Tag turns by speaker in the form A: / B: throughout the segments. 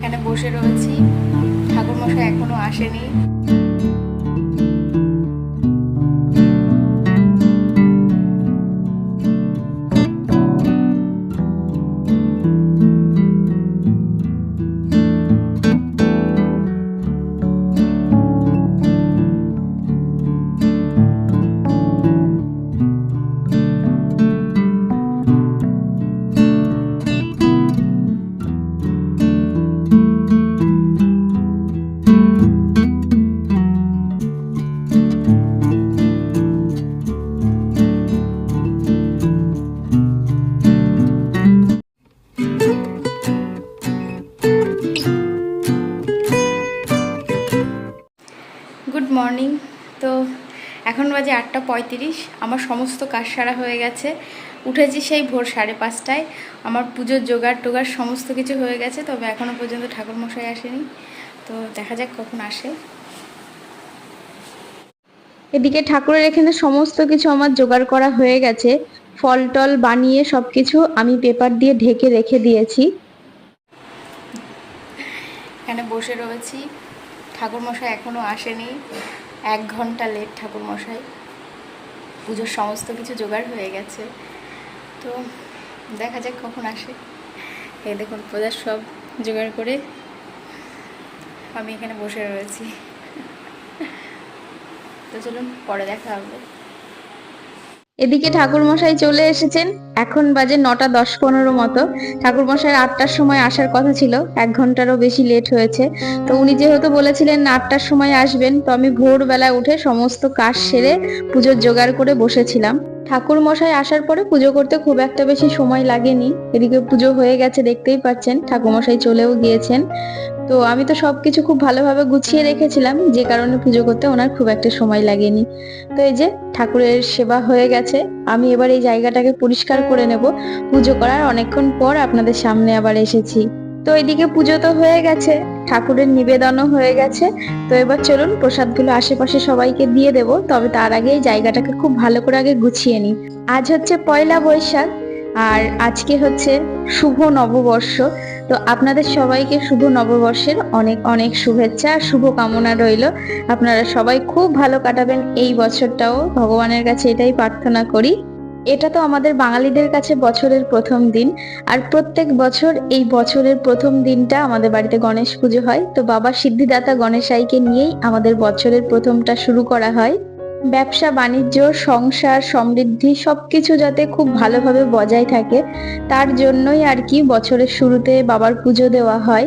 A: এখানে বসে রয়েছি। ঠাকুরমশাই এখনও আসেনি। গুড মর্নিং তো এখন বাজে আটটা পঁয়ত্রিশ আমার সমস্ত কাজ সারা হয়ে গেছে। উঠেছি সেই ভোর সাড়ে পাঁচটায়। আমার পুজোর জোগাড় টোগাড় সমস্ত কিছু হয়ে গেছে তবে এখনও পর্যন্ত ঠাকুরমশাই আসেনি। তো দেখা যাক কখন আসে। এদিকে ঠাকুরের এখানে সমস্ত কিছু আমার জোগাড় করা হয়ে গেছে। ফল টল বানিয়ে সব কিছু আমি পেপার দিয়ে ঢেকে রেখে দিয়েছি। এখানে বসে রয়েছি। ঠাকুরমশাই এখনও আসেনি। এক ঘণ্টা লেট ঠাকুরমশাই। পুজোর সমস্ত কিছু জোগাড় হয়ে গেছে। তো দেখা যাক কখন আসে। এই দেখুন পূজার সব জোগাড় করে আমি এখানে বসে রয়েছি। তো চলুন, পরে দেখা হবে। এদিকে ঠাকুরমশাই চলে এসেছেন। এখন বাজে নটা দশ পনেরো মতো। ঠাকুরমশাই আটটার সময় আসার কথা ছিল, এক ঘন্টারও বেশি লেট হয়েছে। তো উনি যেহেতু বলেছিলেন আটটার সময় আসবেন, তো আমি ভোরবেলা উঠে সমস্ত কাজ সেরে পুজোর জোগাড় করে বসেছিলাম। ঠাকুর মশাই আসার পরে পুজো করতে খুব একটা বেশি সময় লাগেনি। এদিকে পুজো হয়ে গেছে, দেখতেই পাচ্ছেন ঠাকুর মশাই চলেও গিয়েছেন। তো আমি তো সবকিছু খুব ভালোভাবে গুছিয়ে রেখেছিলাম, যে কারণে পুজো করতে ওনার খুব একটা সময় লাগেনি। তো এই যে, ঠাকুরের সেবা হয়ে গেছে, আমি এবার এই জায়গাটাকে পরিষ্কার করে নেব। পুজো করার অনেকক্ষণ পর আপনাদের সামনে আবার এসেছি। তো এদিকে পুজো তো হয়ে গেছে, ঠাকুরের নিবেদনও হয়ে গেছে। তো এবার চলুন প্রসাদগুলো আশেপাশে সবাইকে দিয়ে দেব, তবে তার আগে এই জায়গাটাকে খুব ভালো করে আগে গুছিয়ে নিই। আজ হচ্ছে পয়লা বৈশাখ, আর আজকে হচ্ছে শুভ নববর্ষ। তো আপনাদের সবাইকে শুভ নববর্ষের অনেক অনেক শুভেচ্ছা আর শুভ কামনা রইল। আপনারা সবাই খুব ভালো কাটাবেন এই বছরটাও, ভগবানের কাছে এটাই প্রার্থনা করি। এটা তো আমাদের বাঙালিদের কাছে বছরের প্রথম দিন। আর প্রত্যেক বছর এই বছরের প্রথম দিনটা আমাদের বাড়িতে গণেশ পুজো হয়। তো বাবা সিদ্ধিদাতা গণেশাইকে নিয়েই আমাদের বছরের প্রথমটা শুরু করা হয়। ব্যবসা, বাণিজ্য, সংসার, সমৃদ্ধি সবকিছু যাতে খুব ভালোভাবে বজায় থাকে, তার জন্যই আর কি বছরের শুরুতে বাবার পুজো দেওয়া হয়।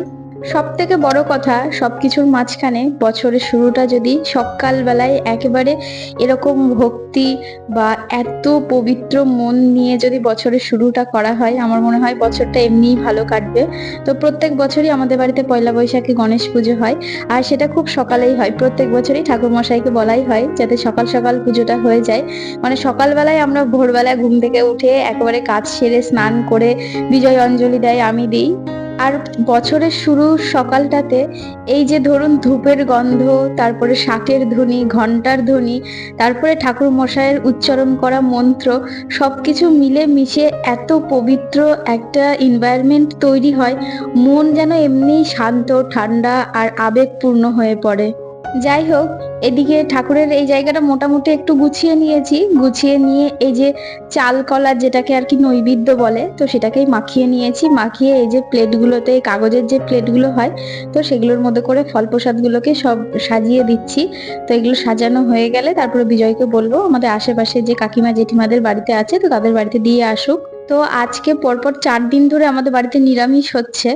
A: সব থেকে বড় কথা সব কিছুর মাঝখানে বছরের শুরুটা যদি সকালবেলায় একেবারে এরকম ভক্তি বা এত পবিত্র মন নিয়ে যদি বছরের শুরুটা করা হয়, আমার মনে হয় বছরটা এমনিই ভালো কাটবে। তো প্রত্যেক বছরই আমাদের বাড়িতে পয়লা বৈশাখে গণেশ পুজো হয়, আর সেটা খুব সকালেই হয়। প্রত্যেক বছরই ঠাকুর মশাইকে বলাই হয় যাতে সকাল সকাল পুজোটা হয়ে যায়। মানে সকালবেলায় আমরা ভোরবেলায় ঘুম থেকে উঠে একেবারে কাজ সেরে স্নান করে বিজয় অঞ্জলি দেয়, আমি দিই। আর বছরের শুরু সকালটাতে এই যে ধরুন ধূপের গন্ধ, তারপরে শাকের ধ্বনি ঘণ্টার ধ্বনি, তারপরে ঠাকুর মশাইয়ের উচ্চারণ করা মন্ত্র সব কিছু মিলে মিশে এত পবিত্র একটা এনভায়রনমেন্ট তৈরি হয়। মন যেন এমনি শান্ত, ঠান্ডা আর আবেগপূর্ণ হয়ে পড়ে। যাই হোক, এদিকে ঠাকুরের এই জায়গাটা মোটামুটি একটু গুছিয়ে নিয়েছি। গুছিয়ে নিয়ে এই যে চাল কলা যেটাকে আর কি নৈবেদ্য বলে, তো সেটাকেই মাখিয়ে নিয়েছি। মাখিয়ে এই যে প্লেটগুলোতে, কাগজের যে প্লেটগুলো হয়, তো সেগুলোর মধ্যে করে ফল প্রসাদগুলোকে সব সাজিয়ে দিচ্ছি। তো এগুলো সাজানো হয়ে গেলে তারপরে বিজয়কে বলব, আমাদের আশেপাশে যে কাকিমা জেঠিমাদের বাড়িতে আছে, তো তাদের বাড়িতে দিয়ে আসুক। তো আজকে পরপর চার দিন ধরে আমাদের বাড়িতে নিরামিষ হচ্ছে।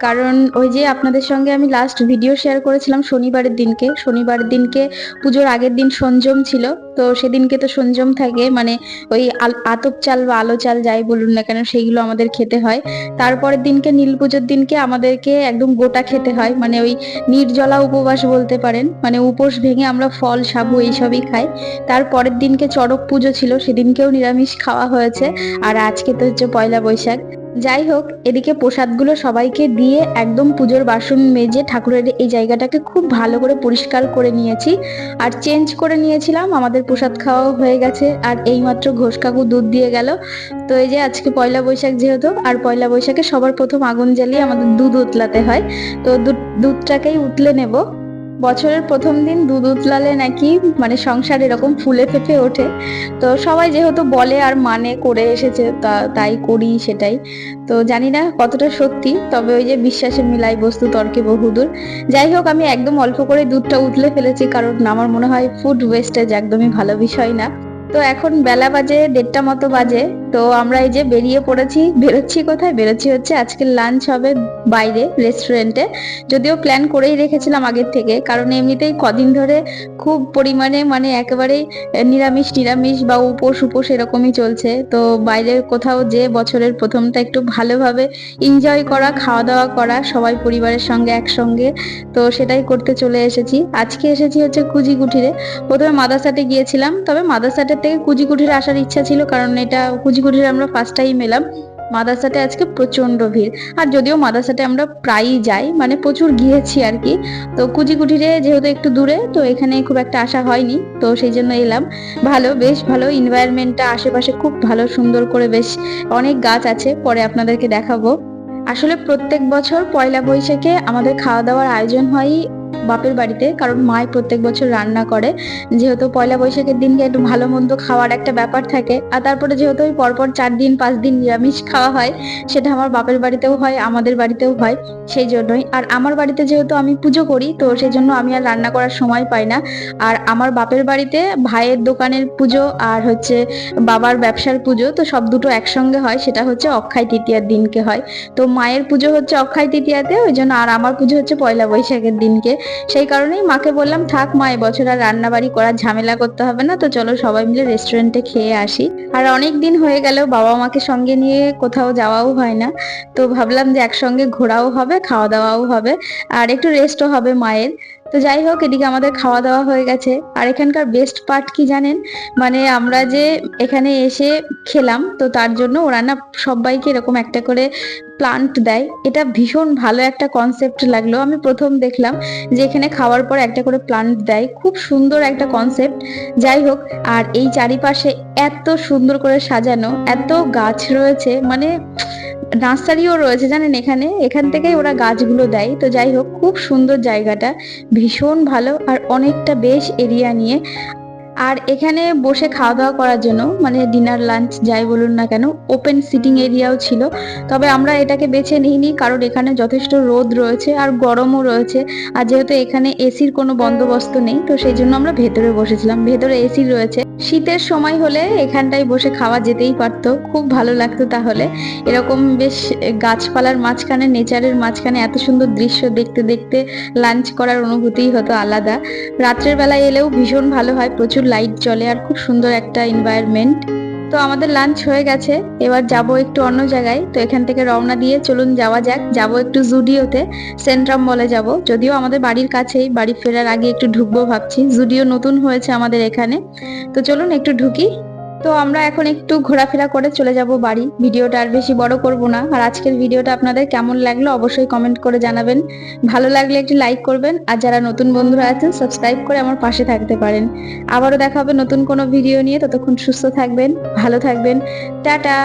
A: কারণ ওই যে আপনাদের সঙ্গে আমি লাস্ট ভিডিও শেয়ার করেছিলাম শনিবারের দিনকে। শনিবারের দিনকে পুজোর আগের দিন সঞ্জম ছিল। তো সেদিনকে তো সঞ্জম থাকে মানে ওই আতপ চাল বা আলো চাল যাই বলুন না কেন, সেইগুলো আমাদের খেতে হয়। তারপরের দিনকে, নীল পুজোর দিনকে আমাদেরকে একদম গোটা খেতে হয়। মানে ওই নির্জলা উপবাস বলতে পারেন মানে উপোস ভেঙে আমরা ফল, সাবু এইসবই খাই। তারপরের দিনকে চড়ক পুজো ছিল, সেদিনকেও নিরামিষ খাওয়া হয়েছে। আর আজকে তো হচ্ছে পয়লা বৈশাখ। যাই হোক, এদিকে প্রসাদগুলো সবাইকে দিয়ে একদম পুজোর বাসন মেজে ঠাকুরের এই জায়গাটাকে খুব ভালো করে পরিষ্কার করে নিয়েছি। আর চেঞ্জ করে নিয়েছিলাম, আমাদের প্রসাদ খাওয়াও হয়ে গেছে। আর এইমাত্র ঘোষ কাকু দুধ দিয়ে গেল। তো এই যে আজকে পয়লা বৈশাখ যেহেতু, আর পয়লা বৈশাখে সবার প্রথম আগুন জ্বালিয়ে আমাদের দুধ উতলাতে হয়। তো দুধ, দুধটাকেই উতলে নেব। বছরের প্রথম দিন দুধ উতলালে নাকি মানে সংসার এরকম ফুলে ফেপে ওঠে। তো সবাই যেহেতু বলে আর মানে করে এসেছে তাই করি সেটাই। তো জানি না কতটা সত্যি, তবে ওই যে বিশ্বাসের মিলাই বস্তু তর্কে বহুদূর। যাই হোক, আমি একদম অল্প করে দুধটা উতলে ফেলেছি, কারণ আমার মনে হয় ফুড ওয়েস্টেজ একদমই ভালো বিষয় না। তো এখন বেলা বাজে, দেড়টা মতো বাজে। তো আমরা এই যে বেরিয়ে পড়েছি, বেরোচ্ছি কোথায়? বেরোচ্ছি হচ্ছে আজকে লাঞ্চ হবে বাইরে রেস্টুরেন্টে যদিও প্ল্যান করেই রেখেছিলাম আগের থেকে, কারণ এমনিতেই কদিন ধরে খুব পরিমাণে মানে একেবারেই নিরামিষ নিরামিষ বা উপোস উপোস এরকমই চলছে। তো বাইরে কোথাও যে বছরের প্রথমটা একটু ভালোভাবে এনজয় করা খাওয়া দাওয়া করা, সবাই পরিবারের সঙ্গে একসঙ্গে, তো সেটাই করতে চলে এসেছি। আজকে এসেছি হচ্ছে কুজিকুঠিরে প্রথমে মাদাসাটে গিয়েছিলাম, তবে মাদাসাটের থেকে কুজিকুঠিরে আসার ইচ্ছা ছিল, কারণ এটা কুজিকুঠিরে আমরা ফার্স্ট টাইম এলাম। মাদাসাটে আজকে প্রচণ্ড ভিড়। আর যদিও মাদাসাটে আমরা প্রায়ই যাই মানে প্রচুর গিয়েছি আর কি। তো কুচিকুটিরে যেহেতু একটু দূরে, তো এখানে খুব একটা আসা হয়নি, তো সেই জন্য এলাম। ভালো, বেশ ভালো এনভায়রনমেন্টটা আশেপাশে খুব ভালো, সুন্দর করে বেশ অনেক গাছ আছে, পরে আপনাদেরকে দেখাবো। আসলে প্রত্যেক বছর পয়লা বৈশাখে আমাদের খাওয়া দাওয়ার আয়োজন হয় বাপের বাড়িতে, কারণ মাই প্রত্যেক বছর রান্না করে। যেহেতু পয়লা বৈশাখের দিনকে একটু ভালো মন্দ খাওয়ার একটা ব্যাপার থাকে, আর তারপরে যেহেতু ওই পরপর চার দিন, পাঁচ দিন নিরামিষ খাওয়া হয়, সেটা আমার বাপের বাড়িতেও হয়, আমাদের বাড়িতেও হয়, সেই জন্যই। আর আমার বাড়িতে যেহেতু আমি পুজো করি, তো সেই জন্য আমি আর রান্না করার সময় পাই না। আর আমার বাপের বাড়িতে ভাইয়ের দোকানের পুজো আর হচ্ছে বাবার ব্যবসার পুজো, তো সব দুটো একসঙ্গে হয়, সেটা হচ্ছে অক্ষয় তৃতীয়ার দিনকে হয়। তো মায়ের পুজো হচ্ছে অক্ষয় তৃতীয়াতে, ওই জন্য আর আমার পুজো হচ্ছে পয়লা বৈশাখের দিনকে। সেই কারণেই মাকে বললাম, থাক মা, এবছর আর রান্না বাড়ি করার ঝামেলা করতে হবে না, তো চলো সবাই মিলে রেস্টুরেন্টে খেয়ে আসি। আর অনেক দিন হয়ে গেল, বাবা মাকে সঙ্গে নিয়ে কোথাও যাওয়াও হয় না, তো ভাবলাম যে একসঙ্গে ঘোরাও হবে, খাওয়া দাওয়াও হবে, আর একটু রেস্টও হবে মায়ের। তো যাই হোক এদিকে আমাদের খাওয়া দাওয়া হয়ে গেছে। আর এখানকার বেস্ট পার্ট কি জানেন? মানে আমরা যে এখানে এসে খেলাম, তো তার জন্য ওরা না সবাইকে এরকম একটা করে প্লান্ট দেয়। এটা ভীষণ ভালো একটা কনসেপ্ট লাগল। আমি প্রথম দেখলাম যে এখানে খাওয়ার পর একটা করে প্লান্ট দেয়। খুব সুন্দর একটা কনসেপ্ট যাই হোক আর এই চারিপাশে এত সুন্দর করে সাজানো, এত গাছ রয়েছে মানে নার্সারিও রয়েছে জানেন এখানে। এখান থেকেই ওরা গাছগুলো দেয়। তো যাই হোক, খুব সুন্দর জায়গাটা। ভীষণ ভালো আর অনেকটা বেশ এরিয়া নিয়ে। আর এখানে বসে খাওয়া দাওয়া করার জন্য মানে ডিনার লাঞ্চ যাই বলুন না কেন ওপেন সিটিং এরিয়াও ছিল। তবে আমরা এটাকে বেছে নিইনি কারণ এখানে যথেষ্ট রোদ রয়েছে আর গরমও রয়েছে। আর যেহেতু এখানে এসির কোনো বন্দোবস্ত নেই, তো সেই জন্য আমরা ভেতরে বসেছিলাম। ভেতরে এসি রয়েছে। শীতের সময় হলে এখানটায় বসে খাওয়া যেতেই পারত। খুব ভালো লাগতো তাহলে। এরকম বেশ গাছপালার মাঝখানে, নেচারের মাঝখানে এত সুন্দর দৃশ্য দেখতে দেখতে লাঞ্চ করার অনুভূতিই হতো আলাদা। রাত্রের বেলায় এলেও ভীষণ ভালো হয়, প্রচুর লাইট জ্বলে, আর খুব সুন্দর একটা এনভায়রনমেন্ট তো আমাদের লাঞ্চ হয়ে গেছে। এবার যাব একটু অন্য জায়গায়। তো এখান থেকে রওনা দিয়ে চলুন যাওয়া যাক। যাব একটু জুডিওতে, সেন্ট্রাম বলে যাব। যদিও আমাদের বাড়ির কাছেই, বাড়ি ফেরার আগে একটু ঢুকবো ভাবছি। জুডিও নতুন হয়েছে আমাদের এখানে। তো চলুন একটু ঢুকি। তো আমরা এখন একটু ঘোরাফেরা করে চলে যাব বাড়ি। ভিডিওটা আর বেশি বড় করব না। আর আজকের ভিডিওটা আপনাদের কেমন লাগল অবশ্যই কমেন্ট করে জানাবেন। ভালো লাগলে একটি লাইক করবেন। আর যারা নতুন বন্ধুরা আছেন সাবস্ক্রাইব করে আমার পাশে থাকতে পারেন। আবারও দেখা হবে নতুন কোনো ভিডিও নিয়ে। ততক্ষণ সুস্থ থাকবেন, ভালো থাকবেন। টাটা!